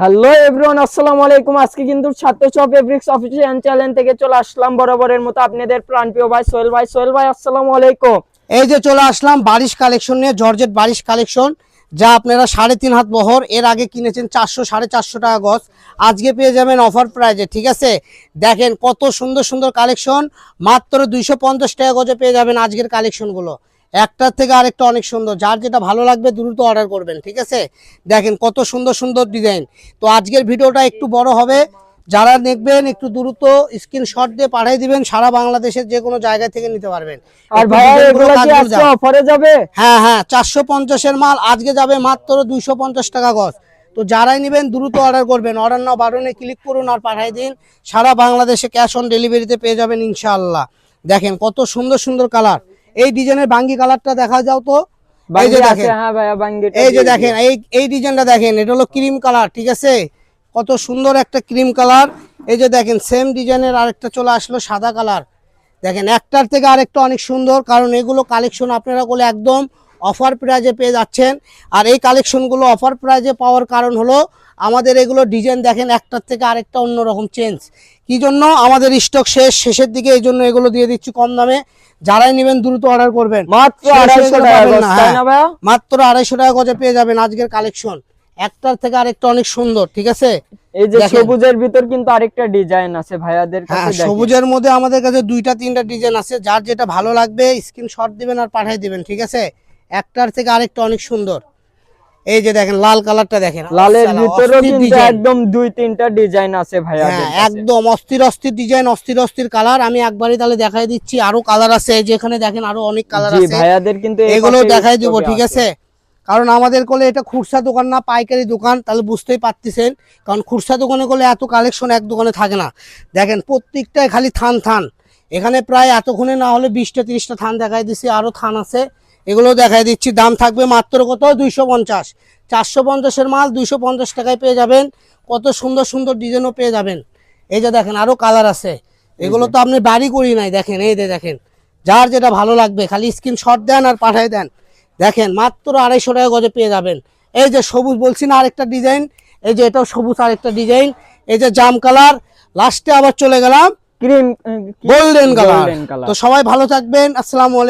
Hello everyone আসসালামু আলাইকুম। আজকে কিন্তু ছাত্র চপ এভরিক্স অফিসিয়াল চ্যানেল থেকে চলে আসলাম বরাবরের মতো আপনাদের প্রাণপ্রিয় ভাই সোহেল ভাই। সোহেল ভাই, আসসালামু আলাইকুম। এই যে চলে আসলাম বারিশ কালেকশন নিয়ে, জর্জেট বারিশ কালেকশন যা আপনারা সাড়ে তিন হাত বহর, এর আগে কিনেছেন চারশো, সাড়ে চারশো টাকা গজ। আজকে পেয়ে যাবেন অফার প্রাইজে ঠিক আছে? দেখেন কত সুন্দর সুন্দর কালেকশন মাত্র দুইশো পঞ্চাশ টাকা গজে পেয়ে যাবেন আজকের কালেকশনগুলো একটার থেকে আরেকটা অনেক সুন্দর। যার যেটা ভালো লাগবে দ্রুত অর্ডার করবেন ঠিক আছে? দেখেন কত সুন্দর সুন্দর ডিজাইন তো আজকের ভিডিওটা একটু বড় হবে। যারা দেখবেন একটু দ্রুত স্ক্রিনশট দিয়ে পাঠিয়ে দিবেন সারা বাংলাদেশের যে কোনো জায়গা থেকে নিতে পারবেন। আর এগুলো কি আজকে অফারে যাবে? হ্যাঁ হ্যাঁ চারশো পঞ্চাশের মাল আজকে যাবে মাত্র দুইশো পঞ্চাশ টাকা গজ। তো যারাই নেবেন দ্রুত অর্ডার করবেন। অর্ডার নাও বাটনে ক্লিক করুন আর পাঠিয়ে দিন। সারা বাংলাদেশে ক্যাশ অন ডেলিভারিতে পেয়ে যাবেন ইনশাআল্লাহ। দেখেন কত সুন্দর সুন্দর কালার এই ডিজাইনের বাঙ্গি কালারটা দেখা যাও তো। এই যে দেখেন। হ্যাঁ এই যে দেখেন এই এই ডিজাইনটা দেখেন এটা হলো ক্রিম কালার ঠিক আছে? কত সুন্দর একটা ক্রিম কালার। এই যে দেখেন সেম ডিজাইনের আরেকটা চলে আসলো সাদা কালার। দেখেন একটার থেকে আরেকটা অনেক সুন্দর কারণ এগুলো কালেকশন আপনারা করলে একদম অফার প্রাইজে পেয়ে যাচ্ছেন। আর এই কালেকশনগুলো অফার প্রাইজে পাওয়ার কারণ হলো আমাদের এগুলো ডিজাইন দেখেন একটার থেকে আরেকটা অন্যরকম চেঞ্জ কি জন্য? আমাদের স্টক শেষ শেষের দিকে এই জন্য এগুলো দিয়ে দিচ্ছি কম দামে। যারাই নেবেন দ্রুত অর্ডার করবেন। মাত্র আড়াইশো টাকা হ্যাঁ। মাত্র আড়াইশো টাকা গজে পেয়ে যাবেন আজকের কালেকশন। একটার থেকে আরেকটা অনেক সুন্দর ঠিক আছে? এই যে সবুজের ভিতর কিন্তু আরেকটা ডিজাইন আছে ভাইয়াদের হ্যাঁ কাছে সবুজের মধ্যে আমাদের কাছে দুইটা তিনটা ডিজাইন আছে। যার যেটা ভালো লাগবে স্ক্রিনশট দিবেন আর পাঠিয়ে দিবেন ঠিক আছে? একটার থেকে আরেকটা অনেক সুন্দর। এই যে দেখেন লাল কালারটা দেখেন লালের ভিতরেও কিন্তু একদম দুই তিনটা ডিজাইন আছে ভাইয়াদের হ্যাঁ একদম অস্থির অস্থির ডিজাইন অস্থির অস্থির কালার আমি একবারই তাহলে দেখাই দিচ্ছি আরও কালার আছে। এই যেখানে দেখেন আরও অনেক কালার জি আছে। ভাইয়াদের কিন্তু এগুলো দেখাই দিব ঠিক আছে। কারণ আমাদের কোলে এটা খুচরা দোকান না পাইকারি দোকান তাহলে বুঝতেই পারতেছেন। কারণ খুরসা দোকানে করলে এত কালেকশন এক দোকানে থাকে না। দেখেন প্রত্যেকটাই খালি থান থান। এখানে প্রায় এতক্ষণে না হলে বিশটা তিরিশটা থান দেখাই দিচ্ছি আরও থান আছে। এগুলো দেখাই দিচ্ছি। দাম থাকবে মাত্র কত? দুইশো পঞ্চাশ। চারশো পঞ্চাশের মাল দুইশো পঞ্চাশ টাকায় পেয়ে যাবেন। কত সুন্দর সুন্দর ডিজাইনও পেয়ে যাবেন। এই যে দেখেন আরও কালার আছে। এগুলো তো আপনি বাড়ি করি নাই দেখেন এই যে দেখেন। যার যেটা ভালো লাগবে খালি স্ক্রিনশট দেন আর পাঠাই দেন। দেখেন মাত্র আড়াইশো টাকা গজে পেয়ে যাবেন। এই যে সবুজ বলছি না আরেকটা ডিজাইন। এই যে এটাও সবুজ আরেকটা ডিজাইন। এই যে জাম কালার। লাস্টে আবার চলে গেলাম গোল্ডেন কালার গোল্ডেন কালার তো সবাই ভালো থাকবেন। আসসালামু আলাইকুম।